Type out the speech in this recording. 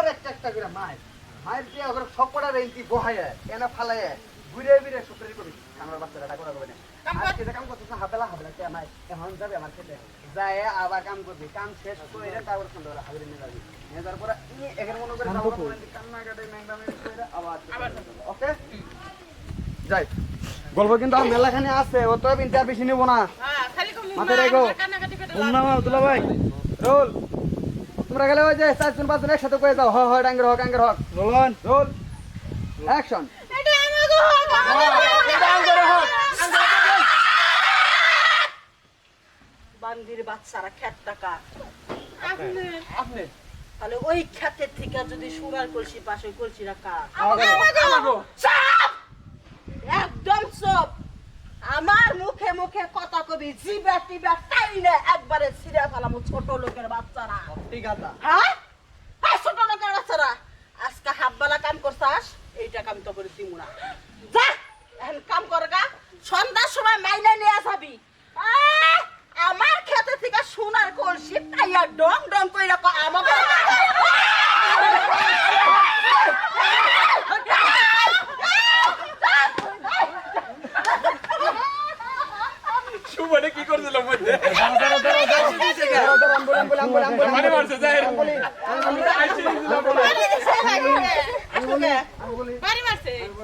সুন্দর একটা একটা করে মাছ। মায়ের দিয়ে ওখানে সবকটা রেঞ্চি বহায় এনা ফালায় ঘুরে ফিরে সুপারি করি। আমার বাচ্চারা ডাকা করবে না। আজকে কাম করতেছে হাবেলা হাবেলা কে আমার এখন যাবে আমার খেতে। যায় আবার কাম করবি। কাম শেষ করে তারপর সুন্দর হাবিরে নিয়ে যাবি। নিয়ে যাওয়ার পরে এখানে মনে করে যাব কান্না কাটে আবার ওকে? যাই। গল্প কিন্তু আর মেলাখানে আছে ও তো ইন্টার বেশি নিব না। হ্যাঁ, মাথায় রেখো। ভাই রোল। তোমরা গেলে ওই যে চারজন পাঁচজন একসাথে করে যাও হয় হয় ডাঙ্গের হক ডাঙ্গের হক। রোলন রোল। অ্যাকশন এটা আমাকে হোক, আমাকে হোক। বান্দির বাচ্চারা খ্যাত টাকা। আপনি আপনি। তাহলে ওই খ্যাতের থেকে যদি সুরার কলসি পাশে কলসি রাখা মুখে কথা কবি জিবা টিবা তাই না একবারে ছিঁড়ে ফেলাম ছোট লোকের বাচ্চারা। ঠিক আছে। হ্যাঁ? হ্যাঁ ছোট লোকের বাচ্চারা। আজকে হাফবেলা কাম করছাস এইটা কাম তো করে দিব না। যা এখন কাম কর গা। সন্ধ্যার সময় মাইনা নিয়ে যাবি। আমার খেতে থেকে সোনার কলসি পাইয়া ডং ডং করে সুবনে কি করছিল মধ্যে? মানে মারি মারছে।